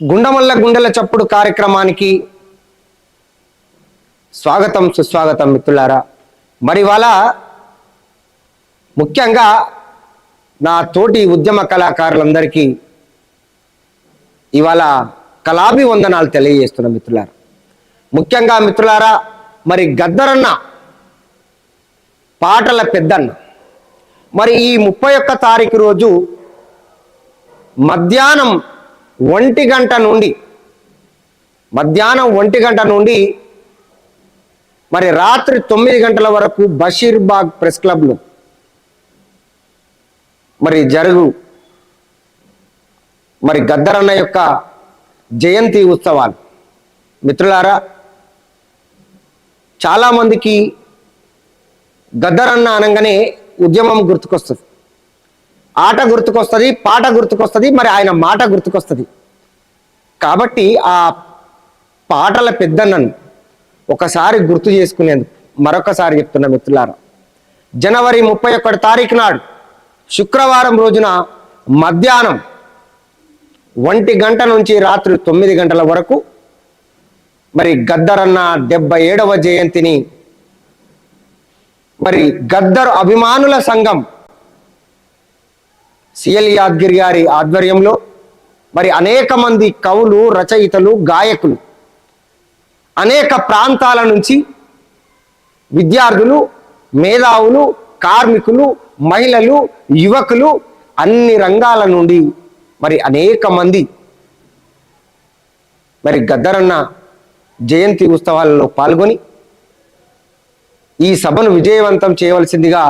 గుండమల్ల గుండెల చప్పుడు కార్యక్రమానికి స్వాగతం సుస్వాగతం మిత్రులారా. మరి ఇవాళ ముఖ్యంగా నా తోటి ఉద్యమ కళాకారులందరికీ ఇవాళ కళాభివందనాలు తెలియజేస్తున్న మిత్రులారా. ముఖ్యంగా మిత్రులారా మరి గద్దరన్న పాటల పెద్దన్న. మరి ఈ ముప్పై ఒక్క తారీఖు రోజు మధ్యాహ్నం ఒంటి గంట నుండి మధ్యాహ్నం ఒంటి గంట నుండి మరి రాత్రి తొమ్మిది గంటల వరకు బషీర్బాగ్ ప్రెస్ క్లబ్లో మరి జరుగు మరి గద్దరన్న యొక్క జయంతి ఉత్సవాలు. మిత్రులారా చాలామందికి గద్దరన్న అనగానే ఉద్యమం గుర్తుకొస్తుంది. ఆట గుర్తుకొస్తుంది పాట గుర్తుకొస్తుంది మరి ఆయన మాట గుర్తుకొస్తుంది. కాబట్టి ఆ పాటల పెద్దన్నను ఒకసారి గుర్తు చేసుకునేందుకు మరొకసారి చెప్తున్న మిత్రులారా. జనవరి ముప్పై ఒకటి తారీఖు నాడు శుక్రవారం రోజున మధ్యాహ్నం ఒంటి గంట నుంచి రాత్రి తొమ్మిది గంటల వరకు మరి గద్దరన్న డెబ్బై ఏడవ జయంతిని మరి గద్దర్ అభిమానుల సంఘం సిఎల్ యాద్గిరి గారి ఆధ్వర్యంలో మరి అనేక మంది కవులు రచయితలు గాయకులు అనేక ప్రాంతాల నుంచి విద్యార్థులు మేధావులు కార్మికులు మహిళలు యువకులు అన్ని రంగాల నుండి మరి అనేక మంది మరి గద్దరన్న జయంతి ఉత్సవాలలో పాల్గొని ఈ సభను విజయవంతం చేయవలసిందిగా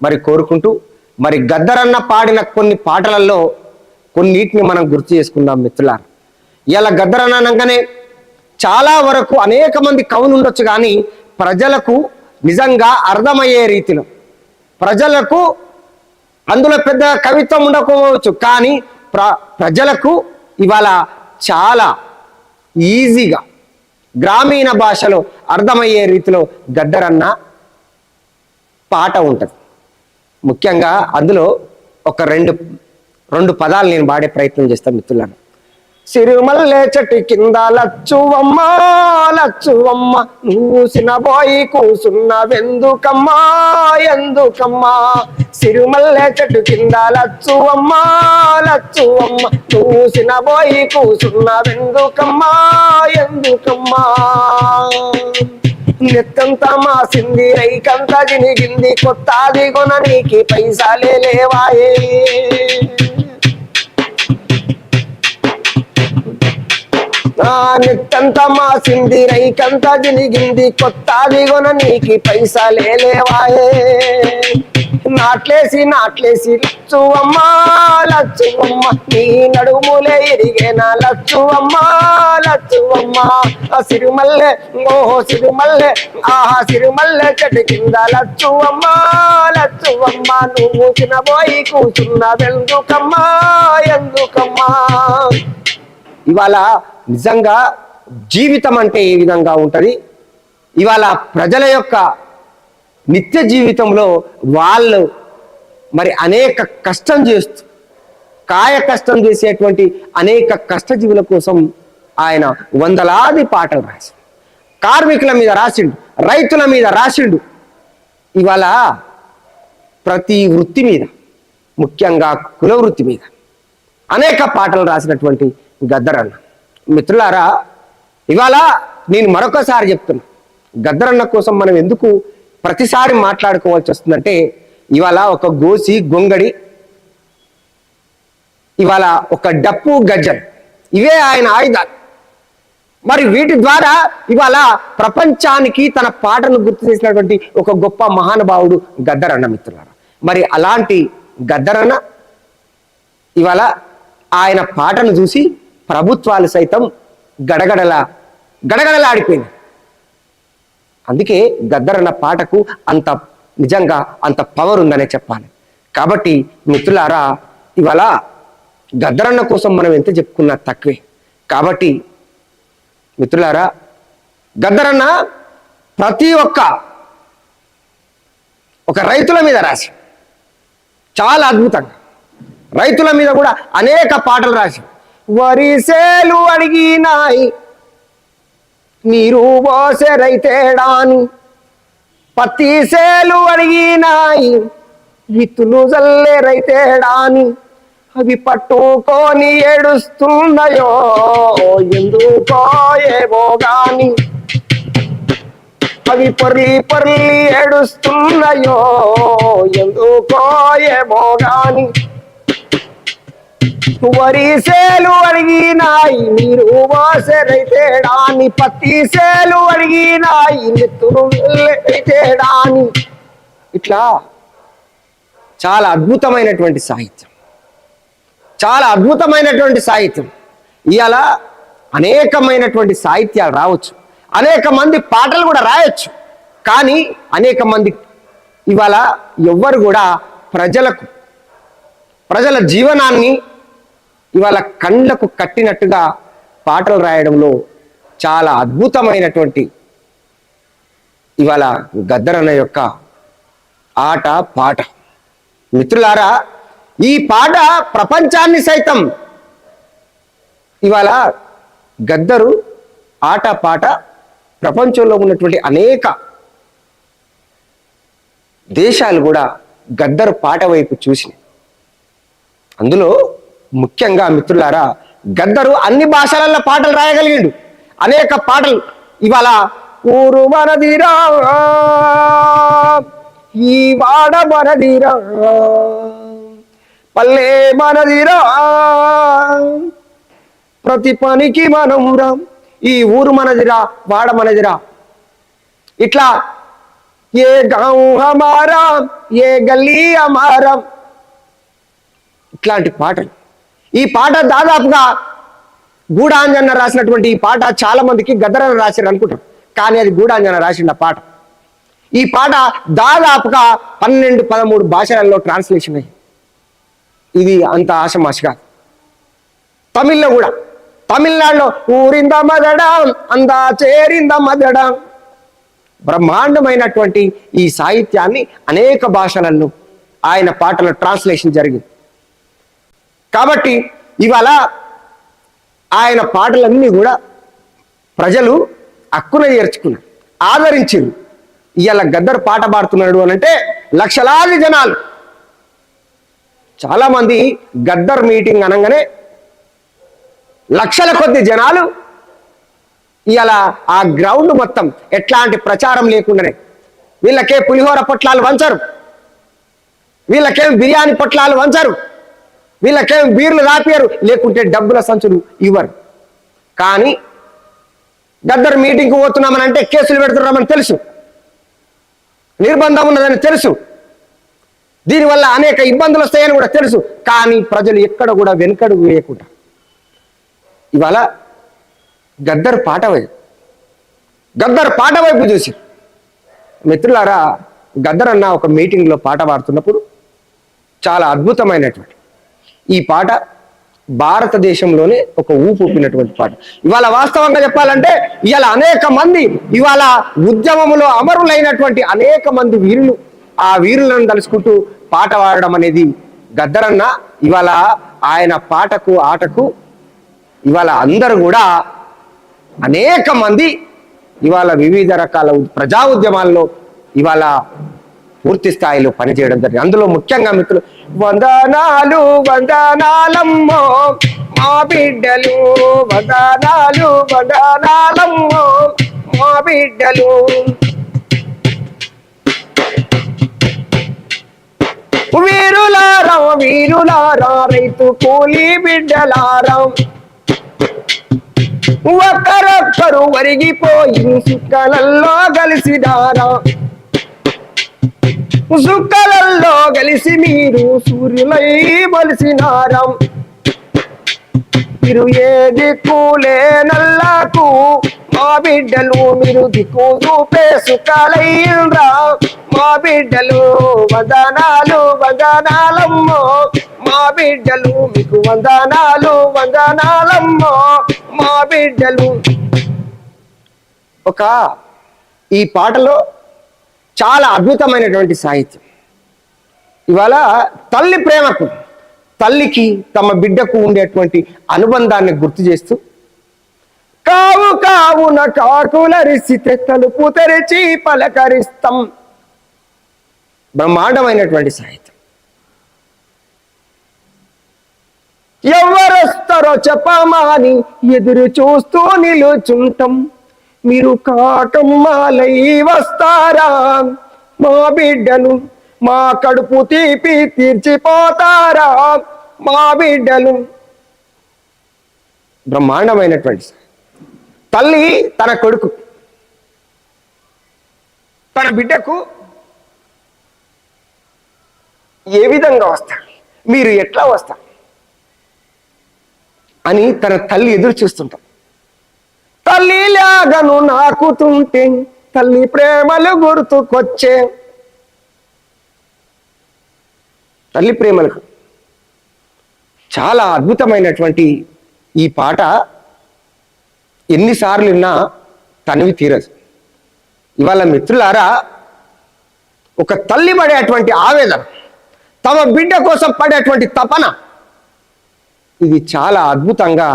మరి కోరుకుంటూ మరి గద్దరన్న పాడిన కొన్ని పాటలలో కొన్నిటిని మనం గుర్తు చేసుకుందాం మిత్రులారు. ఇలా గద్దరన్న అనగానే చాలా వరకు అనేక మంది కవులు ఉండొచ్చు కానీ ప్రజలకు నిజంగా అర్థమయ్యే రీతిలో ప్రజలకు అందులో పెద్ద కవిత్వం ఉండకపోవచ్చు కానీ ప్ర ప్రజలకు ఇవాళ చాలా ఈజీగా గ్రామీణ భాషలో అర్థమయ్యే రీతిలో గద్దరన్న పాట ఉంటుంది. ముఖ్యంగా అందులో ఒక రెండు రెండు పదాలు నేను పాడే ప్రయత్నం చేస్తాను మిత్రులను సిరిమల్లె చెట్టు కింద లచ్చువమ్మ లచ్చువమ్మ నువ్వుసిన బోయి కూసున్న వెందుకమ్మా ఎందుకమ్మా. సిరిమల్లె చెట్టు కింద లచ్చువమ్మ లచ్చువమ్మ నువ్వుసిన బోయి కూసున్న వెందుకమ్మా ఎందుకమ్మా. నెత్తంతా మాసింది రైకంతా జినిగింది కొత్తాది కొన నీకి పైసాలే లేవాయే. నా నెత్తంతా మాసింది రైకంతా జినిగింది కొత్తాది కొన నీకి పైసాలే లేవాయే. నాట్లేసి నాట్లేసి లచ్చువమ్మ లచ్చువమ్మ నీ నడుములే ఎరిగేనా లచ్చువమ్మ లచ్చువమ్మ. ఆ సిరిమల్లె ఓహో సిరిమల్లె ఆహా సిరిమల్లె చెట్టు కింద లచ్చువమ్మ లచ్చువమ్మ. నువ్వు చిన్నబోయి కూర్చున్న ఎందుకమ్మా ఎందుకమ్మా? ఇవాళ నిజంగా జీవితం అంటే ఏ విధంగా ఉంటుంది? ఇవాళ ప్రజల యొక్క నిత్య జీవితంలో వాళ్ళు మరి అనేక కష్టం చేస్తూ కాయ కష్టం చేసేటువంటి అనేక కష్టజీవుల కోసం ఆయన వందలాది పాటలు రాశాడు కార్మికుల మీద రాసిండు రైతుల మీద రాసిండు. ఇవాళ ప్రతి వృత్తి మీద ముఖ్యంగా కుల వృత్తి మీద అనేక పాటలు రాసినటువంటి గద్దరన్న. మిత్రులారా ఇవాళ నేను మరొకసారి చెప్తున్నా గద్దరన్న కోసం మనం ఎందుకు ప్రతిసారి మాట్లాడుకోవాల్సి వస్తుందంటే ఇవాళ ఒక గోసి గొంగడి ఇవాళ ఒక డప్పు గజ్జల్ ఇవే ఆయన ఆయుధాలు. మరి వీటి ద్వారా ఇవాళ ప్రపంచానికి తన పాటను గుర్తు చేసినటువంటి ఒక గొప్ప మహానుభావుడు గద్దరన్న మిత్రులారా. మరి అలాంటి గద్దరన్న ఇవాళ ఆయన పాటను చూసి ప్రభుత్వాలు సైతం గడగడల గడగడలాడిపోయింది అందుకే గద్దరన్న పాటకు అంత నిజంగా అంత పవర్ ఉందనే చెప్పాలి. కాబట్టి మిత్రులారా ఇవాళ గద్దరన్న కోసం మనం ఎంత చెప్పుకున్నా తక్కువే. కాబట్టి మిత్రులారా గద్దరన్న ప్రతి ఒక్క ఒక రైతుల మీద రాసి చాలా అద్భుతంగా రైతుల మీద కూడా అనేక పాటలు రాసి వరిసేలు అడిగినాయి నీరు పోసెరైతేడాని పత్తి సేలు అడిగినాయి విత్తులు జల్లెరైతేడాని. అవి పట్టుకొని ఏడుస్తున్నాయో ఎందుకో ఏవో గాని. అవి పొర్లి పొర్లి ఏడుస్తున్నాయో ఎందుకో ఏమో గాని. వరి సేలు అడిగినాయి మీరు వాసరైతేడాని. పత్తి సేలు అడిగినాయి నెత్తురు అయితేడాని ఇట్లా చాలా అద్భుతమైనటువంటి సాహిత్యం. చాలా అద్భుతమైనటువంటి సాహిత్యం. ఇవాళ అనేకమైనటువంటి సాహిత్యాలు రావచ్చు. అనేక మంది పాటలు కూడా రాయొచ్చు. కానీ అనేక మంది ఇవాళ ఎవ్వరు కూడా ప్రజలకు ప్రజల జీవనాన్ని ఇవాళ కండ్లకు కట్టినట్టుగా పాటలు రాయడంలో చాలా అద్భుతమైనటువంటి ఇవాళ గద్దరన్న యొక్క ఆట పాట. మిత్రులారా ఈ పాట ప్రపంచాన్ని సైతం ఇవాళ గద్దరు ఆట పాట ప్రపంచంలో ఉన్నటువంటి అనేక దేశాలు కూడా గద్దరు పాట వైపు చూసినాయి. అందులో ముఖ్యంగా మిత్రులారా గద్దరు అన్ని భాషలలో పాటలు రాయగలిగిండు. అనేక పాటలు ఇవాళ ఊరు మనదిరా ఈ వాడ మనదిరా పల్లె మనదిరా ప్రతి పనికి మనం రాం ఈ ఊరు మనదిరా వాడ మనదిరా. ఇట్లా ఏ గాం హమారా ఏ గల్లీ అమారం ఇట్లాంటి పాటలు ఈ పాట దాదాపుగా గూఢాంజన రాసినటువంటి ఈ పాట చాలా మందికి గద్దరన రాశారు అనుకుంటారు కానీ అది గూఢాంజన రాసిన పాట. ఈ పాట దాదాపుగా పన్నెండు పదమూడు భాషలలో ట్రాన్స్లేషన్ అయ్యి ఇది అంత ఆశమాషగా తమిళ్ళో కూడా. తమిళనాడులో ఊరింద మదడం అందా చేరింద మదడం. బ్రహ్మాండమైనటువంటి ఈ సాహిత్యాన్ని అనేక భాషలలో ఆయన పాటల ట్రాన్స్లేషన్ జరిగింది. కాబట్టి ఇవాళ ఆయన పాటలన్నీ కూడా ప్రజలు అక్కున చేర్చుకున్నారు ఆదరించారు ఇవాళ గద్దరు పాట పాడుతున్నాడు అని అంటే లక్షలాది జనాలు. చాలా మంది గద్దర్ మీటింగ్ అనగానే లక్షల కొద్ది జనాలు ఇవాళ ఆ గ్రౌండ్ మొత్తం ఎట్లాంటి ప్రచారం లేకుండానే. వీళ్ళకే పులిహోర పొట్లాలు వంచరు. వీళ్ళకేం బిర్యానీ పొట్లాలు వంచరు. వీళ్ళకేం బీర్లు రాపియరు లేకుంటే డబ్బుల సంచులు ఇవ్వరు. కానీ గద్దర్ మీటింగ్కి పోతున్నామని అంటే కేసులు పెడుతున్నామని తెలుసు. నిర్బంధం ఉన్నదని తెలుసు. దీనివల్ల అనేక ఇబ్బందులు వస్తాయని కూడా తెలుసు. కానీ ప్రజలు ఎక్కడ కూడా వెనుకడు వేయకుండా. ఇవాళ గద్దర్ పాట వైపు గద్దర్ పాట వైపు చూసి. మిత్రులారా గద్దర్ అన్న ఒక మీటింగ్లో పాట పాడుతున్నప్పుడు చాలా అద్భుతమైనటువంటి ఈ పాట భారతదేశంలోనే ఒక ఊపు ఊపినటువంటి పాట. ఇవాళ వాస్తవంగా చెప్పాలంటే ఇవాళ అనేక మంది ఇవాళ ఉద్యమములో అమరులైనటువంటి అనేక మంది వీరులు ఆ వీరులను తలుసుకుంటూ పాట పాడడం అనేది గద్దరన్న. ఇవాళ ఆయన పాటకు ఆటకు ఇవాళ అందరూ కూడా అనేక మంది ఇవాళ వివిధ రకాల ప్రజా ఉద్యమాల్లో ఇవాళ పూర్తి స్థాయిలో పనిచేయడం జరిగింది. అందులో ముఖ్యంగా మిత్రులు వందనాలు వందనాలమ్మో మా బిడ్డలు వందనాలు వందనాలమ్మో మా బిడ్డలు. వీరులారా వీరులారా రైతు కూలీ బిడ్డలారా. ఒక్కరొక్కరు వరిగిపోయి సుక్కలల్లో కలిసిదారా సుక్కలల్లో కలిసి మీరు సూర్యులై మలిసినారం. మీరు ఏ దిక్కులే నల్లకు మా బిడ్డలు మీరు దిక్కు చూపే సుఖాలయ్యిండ్రా. మా బిడ్డలు వందనాలు వందనాలమ్మో. మా బిడ్డలు మీకు వందనాలు వందనాలమ్మో. మా బిడ్డలు. ఒక ఈ పాటలో చాలా అద్భుతమైనటువంటి సాహిత్యం. ఇవాళ తల్లి ప్రేమకు తల్లికి తమ బిడ్డకు ఉండేటువంటి అనుబంధాన్ని గుర్తు చేస్తూ కావు కావున కాకులరిసి తలుపు తెరిచి పలకరిస్తాం. బ్రహ్మాండమైనటువంటి సాహిత్యం. ఎవరొస్తారో చెప్పమాని ఎదురు చూస్తూ నిలుచుంటాం. మీరు కాకమ్మాలై వస్తారా? మా బిడ్డను మా కడుపు తీపి తీర్చిపోతారా? మా బిడ్డలు బ్రహ్మాండమైనటువంటి తల్లి తన కొడుకు తన బిడ్డకు ఏ విధంగా వస్తారు? మీరు ఎట్లా వస్తారు? అని తన తల్లి ఎదురు చూస్తుంటాం. తల్లి లాగను నాకుతుంటే తల్లి ప్రేమలు గుర్తుకొచ్చే. తల్లి ప్రేమలకు చాలా అద్భుతమైనటువంటి ఈ పాట ఎన్నిసార్లు విన్నా తనివి తీరదు. ఇవాళ మిత్రులారా ఒక తల్లి పడేటువంటి ఆవేదన తమ బిడ్డ కోసం పడేటువంటి తపన ఇది చాలా అద్భుతంగా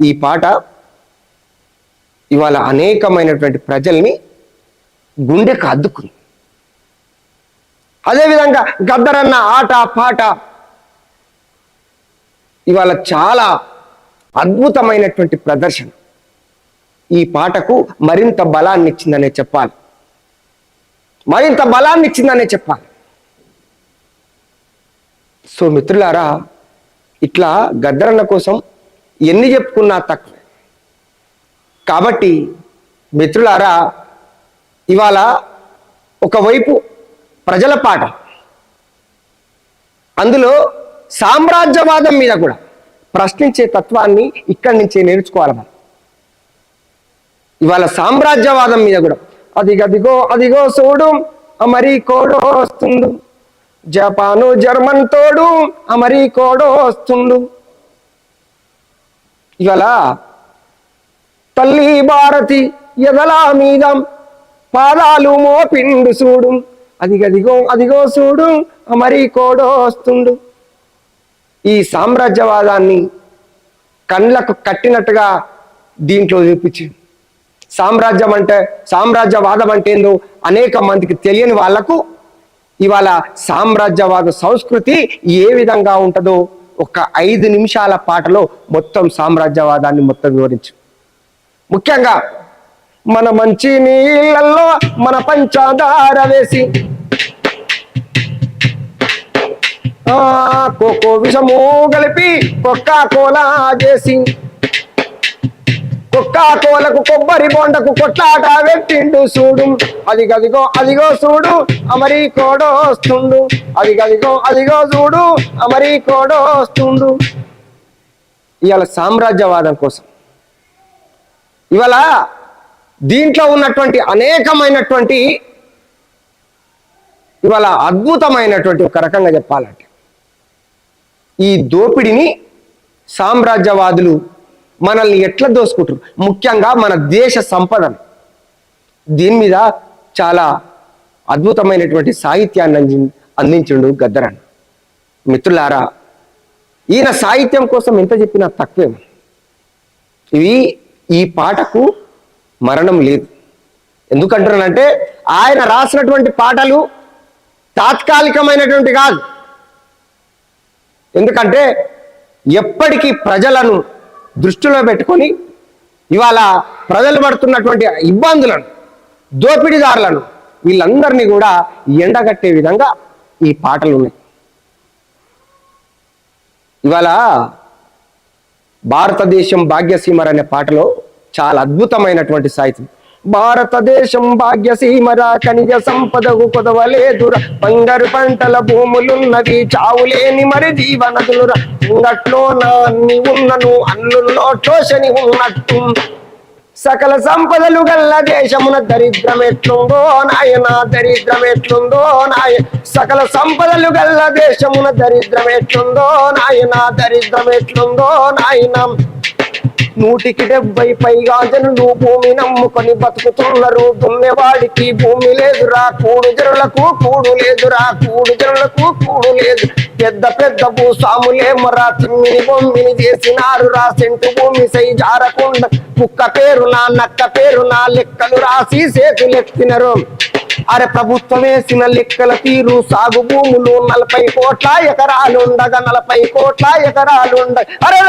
ఈ పాట ఇవాళ అనేకమైనటువంటి ప్రజల్ని గుండెకు అద్దుకుంది. అదేవిధంగా గద్దరన్న ఆట పాట ఇవాళ చాలా అద్భుతమైనటువంటి ప్రదర్శన. ఈ పాటకు మరింత బలాన్ని ఇచ్చిందనే చెప్పాలి. మరింత బలాన్ని ఇచ్చిందనే చెప్పాలి. సో మిత్రులారా ఇట్లా గద్దరన్న కోసం ఎన్ని చెప్పుకున్నా తక్కువ. కాబట్టి మిత్రులారా ఇవాళ ఒకవైపు ప్రజల పాట అందులో సామ్రాజ్యవాదం మీద కూడా ప్రశ్నించే తత్వాన్ని ఇక్కడి నుంచే నేర్చుకోవాలి మనం. ఇవాళ సామ్రాజ్యవాదం మీద కూడా అదిగదిగో అదిగో సోడు అమరీకోడో వస్తుండు. జపాను జర్మన్ తోడు అమరీకోడో వస్తుండు. ఇవాళ తల్లి భారతి ఎదలా మీదం? పాదాలు మోపిండు చూడు అదిగదిగో అదిగో చూడు అమరీకోడో వస్తుండు ఈ సామ్రాజ్యవాదాన్ని కళ్ళకు కట్టినట్టుగా దీంట్లో చూపించింది. సామ్రాజ్యం అంటే సామ్రాజ్యవాదం అంటే ఏందో అనేక మందికి తెలియని వాళ్ళకు ఇవాళ సామ్రాజ్యవాద సంస్కృతి ఏ విధంగా ఉంటుందో ఒక ఐదు నిమిషాల పాటలో మొత్తం సామ్రాజ్యవాదాన్ని మొత్తం వివరించు. ముఖ్యంగా మన మంచి నీళ్ళల్లో మన పంచదార వేసి కోకో విషము కలిపి కొక్కా కోలా చేసి కుక్కా కోలకు కొబ్బరి బొండకు కొట్లాట పెట్టిండు చూడు అది గదిగో అదిగో చూడు అమరి కోడోస్తుండు అది గదిగో అదిగో చూడు అమరి కోడోస్తుండు ఇవాళ సామ్రాజ్యవాదం కోసం. ఇవాళ దీంట్లో ఉన్నటువంటి అనేకమైనటువంటి ఇవాళ అద్భుతమైనటువంటి ఒక రకంగా చెప్పాలంటే ఈ దోపిడిని సామ్రాజ్యవాదులు మనల్ని ఎట్లా దోసుకుంటారు? ముఖ్యంగా మన దేశ సంపదను. దీని మీద చాలా అద్భుతమైనటువంటి సాహిత్యాన్ని అంది అందించిండు గద్దరన్. మిత్రులారా ఈయన సాహిత్యం కోసం ఎంత చెప్పినా తక్కువే ఇవి ఈ పాటకు మరణం లేదు. ఎందుకంటున్నానంటే ఆయన రాసినటువంటి పాటలు తాత్కాలికమైనటువంటి కాదు. ఎందుకంటే ఎప్పటికీ ప్రజలను దృష్టిలో పెట్టుకొని ఇవాళ ప్రజలు పడుతున్నటువంటి ఇబ్బందులను దోపిడీదారులను వీళ్ళందరినీ కూడా ఎండగట్టే విధంగా ఈ పాటలు ఉన్నాయి. ఇవాళ భారతదేశం భాగ్యసీమర్ అనే పాటలో చాలా అద్భుతమైనటువంటి సాహిత్యం. భారతదేశం భాగ్యసీమరా ఖనిజ సంపదకు కొదవలేదురా. బంగారు పంటల భూములున్నవి చావులేని మరి జీవనదులురా. ఇంగట్లో నా అన్ని ఉన్నను అన్నుల్లో టోషని ఉన్నట్టు సకల సంపదలు గల్ల దేశమున దరిద్రం ఎట్లుందో నాయన దరిద్రం ఎట్లుందో నాయ సకల సంపదలు గల్ల దేశమున దరిద్రం ఎట్లుందో నాయన దరిద్రం ఎట్లుందో నాయన. నూటికి డెబ్బై పైగా జనులు భూమి నమ్ముకొని బతుకుతున్నారు. దున్నేవాడికి భూమి లేదురా కూడు జనులకు కూడు లేదురా కూడు జనులకు కూడు లేదు. పెద్ద పెద్ద భూస్వాములే రా తిమ్మిని బొమ్మిని చేసినారు రా. సెంటు భూమి సై జారకుండా కుక్క పేరు నా నక్క పేరు నా లెక్కలు రాసి సేతులెత్తినరు అరే ప్రభుత్వం వేసిన లెక్కల తీరు సాగు భూములు నలభై కోట్ల ఎకరాలుండగా నలభై కోట్ల ఎకరాలుండ అరే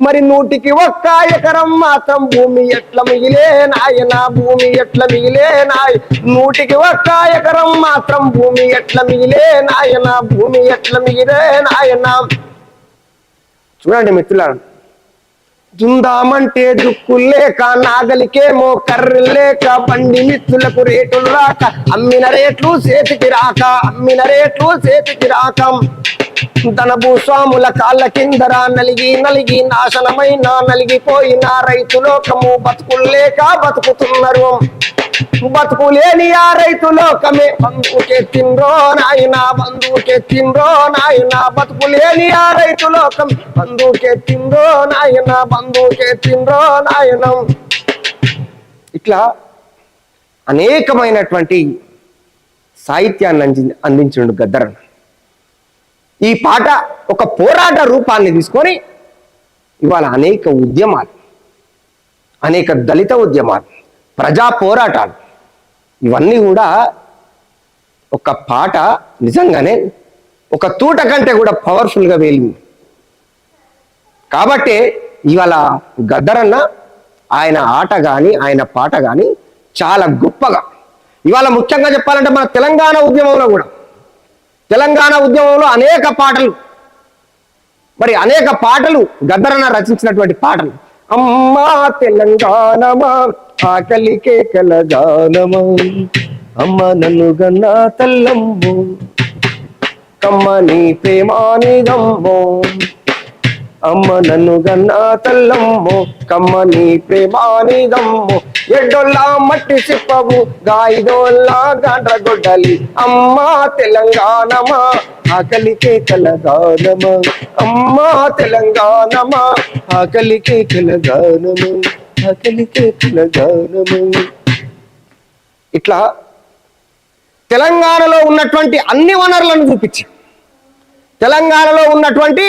మరి నూటికి ఒక్క ఎకరం మాత్రం భూమి ఎట్ల మిగిలే నాయన? భూమి ఎట్ల మిగిలే నాయ? నూటికి ఒక్క ఎకరం మాత్రం భూమి ఎట్ల మిగిలే నాయన? భూమి ఎట్ల మిగిలే నాయన? చూడండి మిత్రులారా. జుందామంటే దుక్కులు లేక నాగలికేమో కర్రలు లేక బండి మిత్రులకు రేటులు రాక అమ్మిన రేట్లు చేతికి రాక అమ్మిన రేట్లు చేతికి రాక. తన భూస్వాముల కాళ్ళ కిందరా నలిగి నలిగి నాశనమైన నలిగిపోయిన రైతు లోకము. బతుకులు బతుకుతున్నారు. బతుకులేని ఆ రైతు లోకమే. బంధువుకే తిండ్రో నాయన బంధువుకే తిండ్రో నాయన. బతుకులేని ఆ రైతు లోకం బంధువుకే తిండ్రో నాయన బంధువుకే తిండ్రో నాయన. ఇట్లా అనేకమైనటువంటి సాహిత్యాన్ని అంది అందించిండు గద్దరన్న ఈ పాట ఒక పోరాట రూపాన్ని తీసుకొని ఇవాళ అనేక ఉద్యమాలు అనేక దళిత ఉద్యమాలు ప్రజా పోరాటాలు ఇవన్నీ కూడా ఒక పాట నిజంగానే ఒక తూట కంటే కూడా పవర్ఫుల్గా వేలింది. కాబట్టి ఇవాళ గద్దరన్న ఆయన ఆట కానీ ఆయన పాట కానీ చాలా గొప్పగా ఇవాళ ముఖ్యంగా చెప్పాలంటే మన తెలంగాణ ఉద్యమంలో కూడా తెలంగాణ ఉద్యమంలో అనేక పాటలు. మరి అనేక పాటలు గద్దరన రచించినటువంటి పాటలు. అమ్మా తెలంగాణమా ఆకలి కేకల గానమా. అమ్మ నన్ను గన్నా తల్లమ్ము కమ్మని ప్రేమానిదమ్మో అమ్మ నన్ను గన్నా తల్లమ్మో కమ్మని ప్రేమానిదమ్మో ఎడ్డొల్లా మట్టి చిప్పవు గాయిదోల్లా గడ్రగొడ్డలి అమ్మా తెలంగాణమా ఆకలికే కలగానమా అమ్మా తెలంగాణమా ఆకలికే కలగానము ఆకలికే కలగానము ఇట్లా తెలంగాణలో ఉన్నటువంటి అన్ని వనరులను చూపించి తెలంగాణలో ఉన్నటువంటి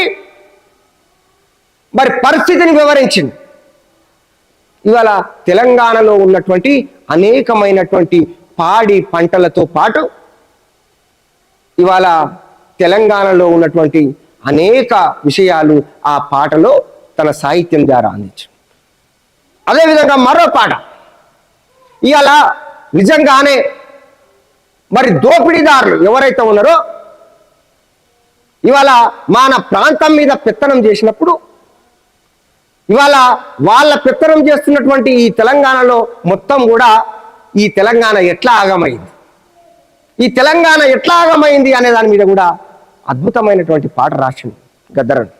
మరి పరిస్థితిని వివరించింది. ఇవాళ తెలంగాణలో ఉన్నటువంటి అనేకమైనటువంటి పాడి పంటలతో పాటు ఇవాళ తెలంగాణలో ఉన్నటువంటి అనేక విషయాలు ఆ పాటలో తన సాహిత్యం ద్వారా అందించు అదేవిధంగా మరో పాట. ఇవాళ నిజంగానే మరి దోపిడీదారులు ఎవరైతే ఉన్నారో ఇవాళ మన ప్రాంతం మీద పెత్తనం చేసినప్పుడు ఇవాళ వాళ్ళ పెత్తనం చేస్తున్నటువంటి ఈ తెలంగాణలో మొత్తం కూడా ఈ తెలంగాణ ఎట్లా ఆగమైంది? ఈ తెలంగాణ ఎట్లా ఆగమైంది అనే దాని మీద కూడా అద్భుతమైనటువంటి పాట రాసింది గద్దరన్.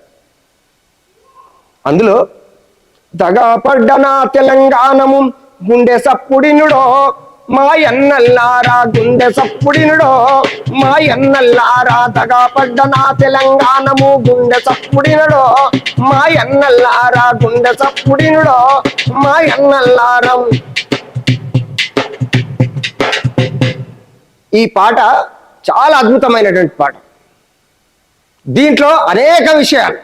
అందులో దగాపడ్డనా తెలంగాణము గుండె సప్పుడినుడో మా ఎన్నల్లారా గుండె సప్పుడినుడో మా ఎన్నల్లారా తగాపడ్డ నా తెలంగాణము గుండె సప్పుడినుడో మా ఎన్నల్లారా గుండె సప్పుడినుడో మా ఎన్నల్లారం ఈ పాట చాలా అద్భుతమైనటువంటి పాట. దీంట్లో అనేక విషయాలు.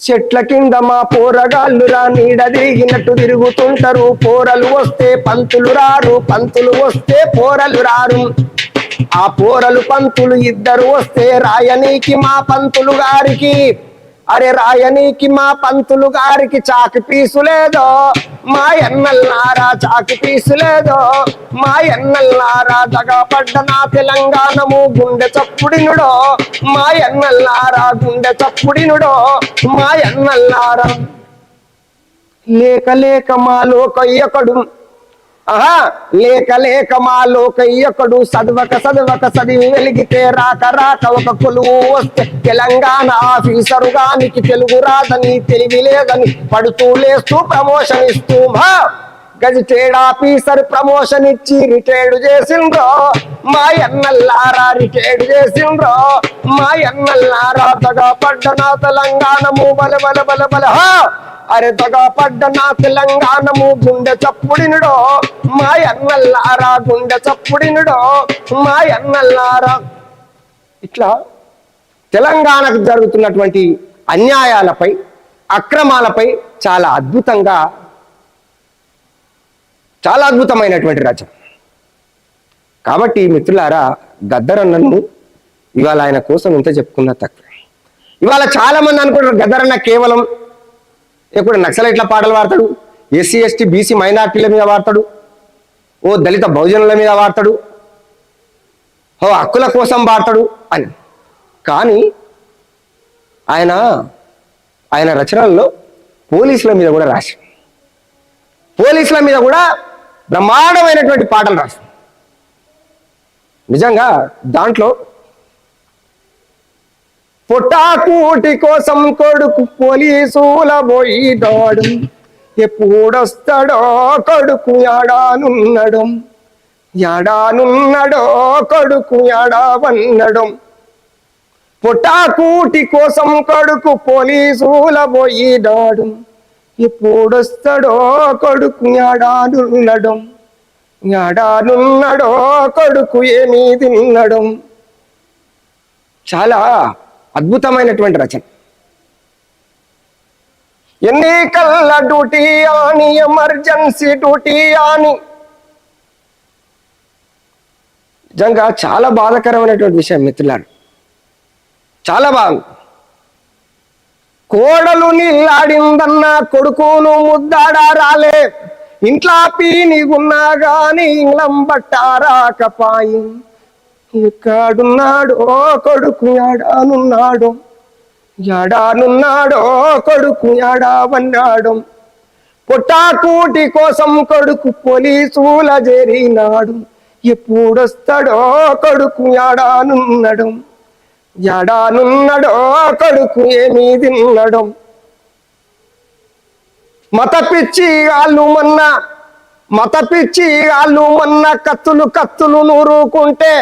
చెట్ల కింద మా పోరగాళ్ళురా నీడ తిరిగినట్టు తిరుగుతుంటారు. పోరలు వస్తే పంతులు రారు పంతులు వస్తే పోరలు రారు. ఆ పోరలు పంతులు ఇద్దరు వస్తే రాయనీకి మా పంతులు గారికి. అరే రాయనీకి మా పంతులు గారికి చాకి పీసు లేదో మా ఎన్నల్లారా చాకి తీసులేదో మా ఎన్నల్లారా దగపడ్డ నా తెలంగాణము గుండె చప్పుడినుడో మా ఎన్నల్లారా గుండె చప్పుడినుడో మా ఎన్నల్లారా లేక లేక మా లోకయ్యకడు ఆహా లేక లేక మా లోకయ్యకడు చదవక చదవక చదివి వెలిగితే రాక రాక ఒక కొలువు వస్తే తెలంగాణ ఆఫీసరు గానికి తెలుగు రాదని తెలివి లేదని పడుతూ లేస్తూ ప్రమోషన్ ఇస్తూ మా గజిటేడ్ ఆఫీసర్ ప్రమోషన్ ఇచ్చి రిటైర్డ్ చేసిండ్రో. మా ఎన్నల్లారా రిటైర్డ్ చేసిండ్రో. మా ఎన్నల్లారా తగా పడ్డ నా తెలంగాణము. బల బల బల బల. అరే తగా పడ్డ నా తెలంగాణము. గుండె చప్పుడినుడో. మా ఎన్నల్లారా గుండె చప్పుడినుడో. మా ఎన్నల్లారా ఇట్లా తెలంగాణకు జరుగుతున్నటువంటి అన్యాయాలపై అక్రమాలపై చాలా అద్భుతంగా చాలా అద్భుతమైనటువంటి రచన కాబట్టి మిత్రులారా గద్దరన్నను ఇవాళ ఆయన కోసం ఇంత చెప్పుకున్నా తక్కువ. ఇవాళ చాలా మంది అనుకుంటారు గద్దరన్న కేవలం ఇప్పుడు నక్సలైట్ల పాటలు పాడతాడు ఎస్సీ ఎస్టీ బీసీ మైనార్టీల మీద వాడతాడు ఓ దళిత బహుజనుల మీద వాడతాడు ఓ హక్కుల కోసం వాడతాడు అని. కానీ ఆయన ఆయన రచనల్లో పోలీసుల మీద కూడా రాసి పోలీసుల మీద కూడా బ్రహ్మాండమైనటువంటి పాటలు రాసి నిజంగా దాంట్లో పుట్టాకూటి కోసం కొడుకు పోలీసుల పోయిదాడు ఎప్పుడొస్తాడో కొడుకు యాడానున్నడు. యాడానున్నడో కొడుకు యాడావన్నడు. పుట్టాకూటి కోసం కొడుకు పోలీసుల పోయిదాడు ఎప్పుడొస్తాడో కొడుకు ఆడానున్నడం ఆడానున్నడో కొడుకు ఏమీ తిన్నడం చాలా అద్భుతమైనటువంటి రచన. ఎన్నికల డ్యూటీ అని ఎమర్జెన్సీ డ్యూటీ అని నిజంగా చాలా బాధకరమైనటువంటి విషయం మిత్రులారు. చాలా బాగుంది. కోడలు నీళ్ళాడిందన్న కొడుకును ముద్దాడా రాలే. ఇంట్లో పీని ఉన్నా గాని ఇంగ్లం బట్టారాకపాయి ఎక్కడున్నాడో కొడుకు యాడానున్నాడో. యాడానున్నాడో కొడుకు యాడావన్నాడు. పుట్టాకూటి కోసం కొడుకు పోలీసుల చేరినాడు ఎప్పుడొస్తాడో కొడుకు యాడానున్నడు. ఎడానున్నడో కొడుకు ఏమీ తిన్నడం. మత పిచ్చి వాళ్ళు మొన్న మత పిచ్చి వాళ్ళు మొన్న కత్తులు కత్తులు నూరుకుంటే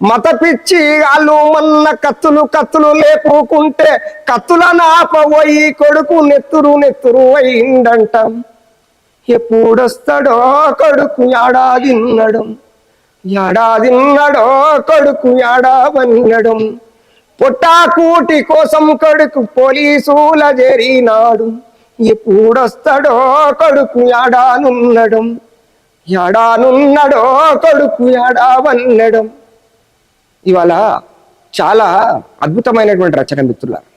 మత పిచ్చి వాళ్ళు మొన్న కత్తులు కత్తులు లేపుకుంటే కత్తుల నాపబోయి కొడుకు నెత్తురు నెత్తురు అయిందంట. ఎప్పుడొస్తాడో కొడుకు ఏడాదిన్నడం ఏడాదిన్నడో కొడుకు ఏడావన్నడం పుట్టాకూటి కోసం కొడుకు పోలీసుల జరినాడు. ఎప్పుడొస్తాడో కొడుకు ఏడానున్నడం ఏడానున్నడో కొడుకు ఏడావన్నడం ఇవాళ చాలా అద్భుతమైనటువంటి రచన మిత్రులారా.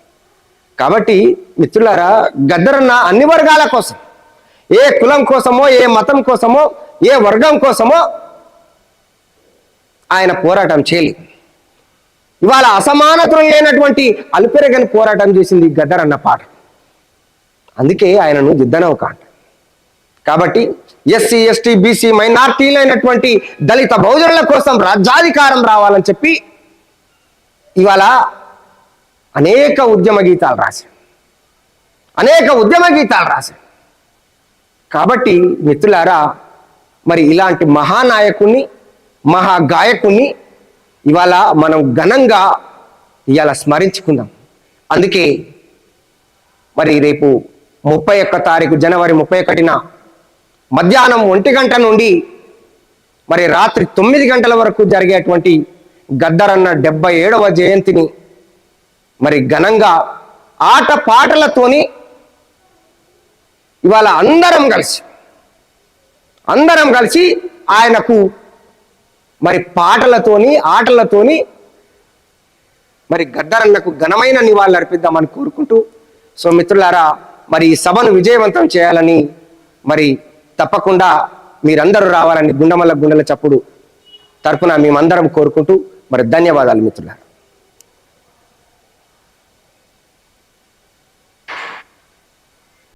కాబట్టి మిత్రులారా గద్దరన్న అన్ని వర్గాల కోసం ఏ కులం కోసమో ఏ మతం కోసమో ఏ వర్గం కోసమో ఆయన పోరాటం చేయలేదు. ఇవాళ అసమానతలు లేనటువంటి అలుపెరగని పోరాటం చేసింది గద్దరన్న పాట. అందుకే ఆయనను దిద్దనౌక అంట కాబట్టి ఎస్సీ ఎస్టీ బీసీ మైనార్టీలైనటువంటి దళిత బహుజనుల కోసం రాజ్యాధికారం రావాలని చెప్పి ఇవాళ అనేక ఉద్యమ గీతాలు రాశారు. అనేక ఉద్యమ గీతాలు రాశారు. కాబట్టి మిత్రులారా మరి ఇలాంటి మహానాయకుణ్ణి మహాగాయకుణ్ణి ఇవాళ మనం ఘనంగా ఇవాళ స్మరించుకుందాం. అందుకే మరి రేపు ముప్పై ఒక్క తారీఖు జనవరి ముప్పై ఒకటిన మధ్యాహ్నం ఒంటి గంట నుండి మరి రాత్రి తొమ్మిది గంటల వరకు జరిగేటువంటి గద్దరన్న డెబ్బై ఏడవ జయంతిని మరి ఘనంగా ఆట పాటలతోని ఇవాళ అందరం కలిసి అందరం కలిసి ఆయనకు మరి పాటలతోని ఆటలతోని మరి గద్దరన్నకు ఘనమైన నివాళులు అర్పిద్దామని కోరుకుంటూ సో మిత్రులారా మరి ఈ సభను విజయవంతం చేయాలని మరి తప్పకుండా మీరందరూ రావాలని గుండమల్ల గుండెల చప్పుడు తరపున మేమందరం కోరుకుంటూ మరి ధన్యవాదాలు మిత్రులారా.